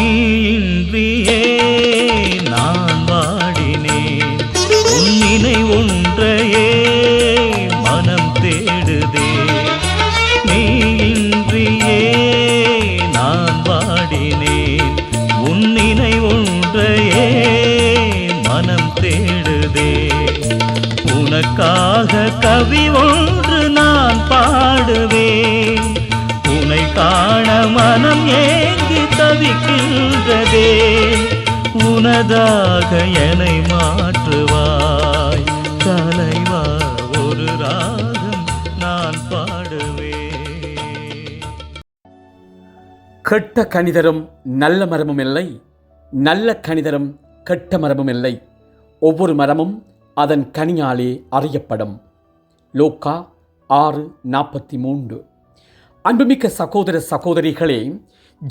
இன்றியே நான் வாடினேன். உன்னினை ஒன்றையே மனம் தேடுதே. நீன்றியே நான் வாடினேன். உன்னினை ஒன்றையே மனம் தேடுதே. உனக்காக கவி ஒன்று நான் பாடுவேன். காண மனம் ஏங்கி தவிக்கின்றதே. உனதாக என்னை மாற்றுவாய். தலைவா ஒரு ராகம் நான் பாடுவே கெட்ட கணிதரும் நல்ல மரமும் இல்லை. நல்ல கணிதரும் கெட்ட மரமும் இல்லை. ஒவ்வொரு மரமும் அதன் கனியாலே அறியப்படும். லோக்கா ஆறு நாற்பத்தி மூன்று. அன்புமிக்க சகோதர சகோதரிகளே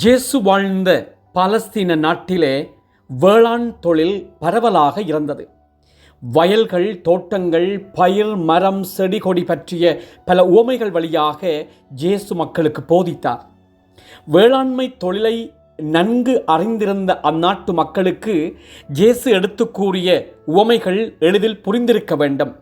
ஜேசு வாழ்ந்த பாலஸ்தீன நாட்டிலே வேளாண் தொழில் பரவலாக இருந்தது. வயல்கள் தோட்டங்கள் பயிர் மரம் செடி கொடி பற்றிய பல உவமைகள் வழியாக ஜேசு மக்களுக்கு போதித்தார். வேளாண்மை தொழிலை நன்கு அறிந்திருந்த அந்நாட்டு மக்களுக்கு ஜேசு எடுத்து கூறிய உவமைகள் எளிதில் புரிந்திருக்க வேண்டும்.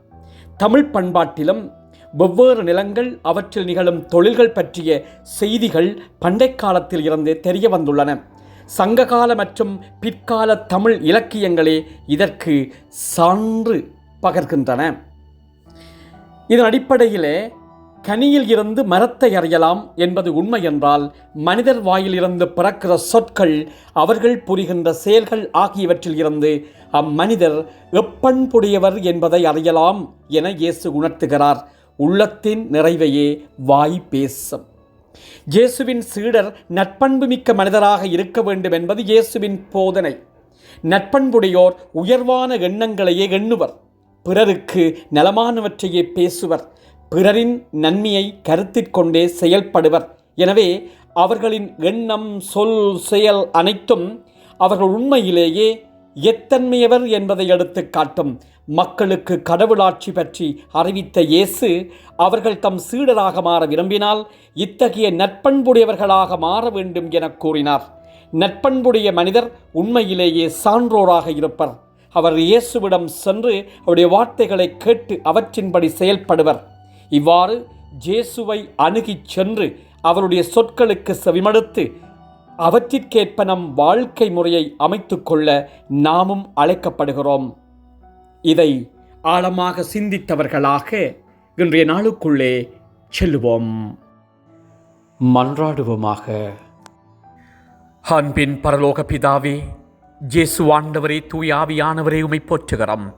தமிழ் பண்பாட்டிலும் வெவ்வேறு நிலங்கள் அவற்றில் நிகழும் தொழில்கள் பற்றிய செய்திகள் பண்டை காலத்தில் இருந்தே தெரிய வந்துள்ளன. சங்ககால மற்றும் பிற்கால தமிழ் இலக்கியங்களே இதற்கு சான்று பகர்கின்றன. இதன் அடிப்படையிலே கனியில் இருந்து மரத்தை அறியலாம் என்பது உண்மை என்றால் மனிதர் வாயிலிருந்து பிறக்கிற சொற்கள் அவர்கள் புரிகின்ற செயல்கள் ஆகியவற்றில் இருந்து அம்மனிதர் எப்பண்புடையவர் என்பதை அறியலாம் என இயேசு உணர்த்துகிறார். உள்ளத்தின் நிறைவையே வாய் பேசும். இயேசுவின் சீடர் நட்பண்பு மிக்க மனிதராக இருக்க வேண்டும் என்பது இயேசுவின் போதனை. நட்பண்புடையோர் உயர்வான எண்ணங்களையே எண்ணுவர். பிறருக்கு நலமானவற்றையே பேசுவர். பிறரின் நன்மையை கருத்திற்கொண்டே செயல்படுவர். எனவே அவர்களின் எண்ணம் சொல் செயல் அனைத்தும் அவர்கள் உண்மையிலேயே எத்தன்மையவர் என்பதை எடுத்து காட்டும் மக்களுக்கு கடவுளாட்சி பற்றி அறிவித்த இயேசு அவர்கள் தம் சீடராக மாற விரும்பினால் இத்தகைய நட்பண்புடையவர்களாக மாற வேண்டும் என கூறினார். நட்பண்புடைய மனிதர் உண்மையிலேயே சான்றோராக இருப்பர். அவர் இயேசுவிடம் சென்று அவருடைய வார்த்தைகளை கேட்டு அவற்றின்படி செயல்படுவர். இவ்வாறு ஜேசுவை அணுகிச் சென்று அவருடைய சொற்களுக்கு செவிமடுத்து அவற்றிற்கேற்ப நம் வாழ்க்கை முறையை அமைத்துக்கொள்ள நாமும் அழைக்கப்படுகிறோம். இதை ஆழமாக சிந்தித்தவர்களாக இன்றைய நாளுக்குள்ளே செல்லுவோம். மன்றாடுவோமாக. அன்பின் பரலோக பிதாவே ஜேசு ஆண்டவரே தூய் ஆவியானவரே உமை போற்றுகிறோம்.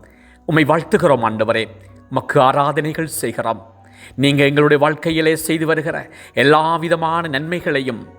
உமை வாழ்த்துகிறோம் ஆண்டவரே. மக்கு ஆராதனைகள் செய்கிறோம். நீங்கள் எங்களுடைய வாழ்க்கையிலே செய்து வருகிற எல்லா விதமான நன்மைகளையும்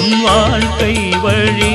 உன் வாழ்க்கை வழி